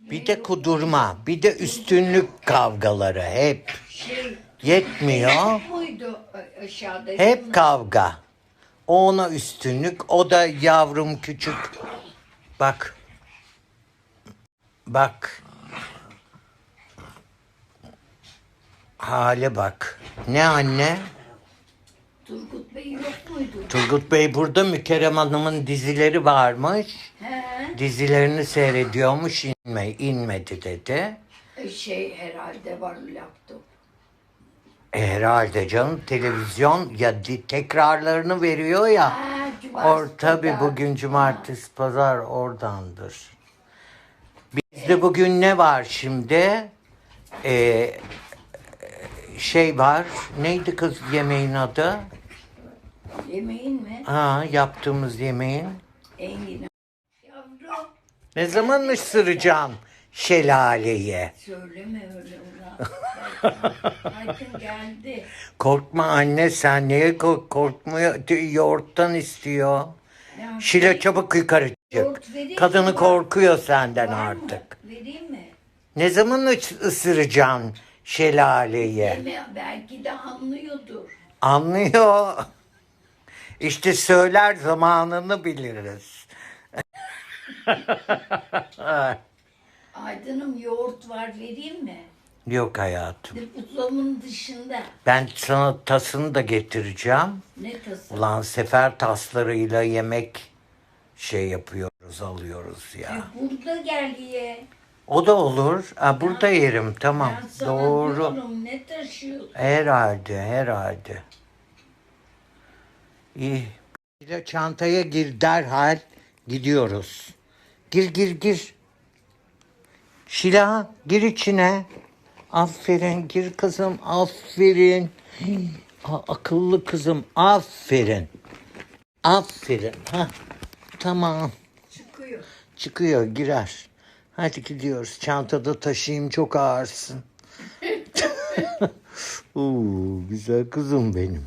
Bir de kudurma, bir de üstünlük kavgaları hep. Şey, Yetmiyor. buydu aşağıda. Hep kavga. O ona üstünlük, o da yavrum küçük. Bak. Bak. Hale bak. Ne anne? Turgut Bey yok muydu? Turgut Bey burada Mükerrem Hanım'ın dizileri varmış. He. Dizilerini seyrediyormuş inme, inmedi dedi. E, Şey herhalde var laptop. E, herhalde canım televizyon ya di- tekrarlarını veriyor ya. Ha, Or tabi bugün cumartesi pazar oradandır. Bizde bugün ne var şimdi? Ee, şey var. Neydi kız yemeğin adı? Yemeğin mi? Ha yaptığımız yemeğin. Engin. Ne zaman ısıracaksın şelaleye? söyleme öyle ulan. Aydın geldi. Korkma anne sen niye kork korkmuyor? Yoğurttan istiyor. Ya, Şile çabuk yukarı çık. Kadını mi? korkuyor senden var mı? artık. Vereyim mi? Ne zaman ıs- ısıracaksın şelaleyi? Yeme, belki de anlıyordur. Anlıyor. İşte söyler zamanını biliriz. Aydın'ım yoğurt var vereyim mi? Yok hayatım. Buzdolabının dışında. Ben sana tasını da getireceğim. Ne tası? Ulan sefer taslarıyla yemek şey yapıyoruz, alıyoruz ya. E, Burada gel ye. O da olur. Ha, burada yerim tamam. Ben sana Doğru. diyorum ne taşıyorsun? Herhalde, herhalde. İyi. Bir de çantaya gir derhal gidiyoruz. Gir gir gir. Şila gir içine. Aferin gir kızım aferin. Hii, akıllı kızım aferin. Aferin. Ha, tamam. Çıkıyor. Çıkıyor girer. Hadi gidiyoruz. Çantada taşıyayım çok ağırsın. Oo, güzel kızım benim.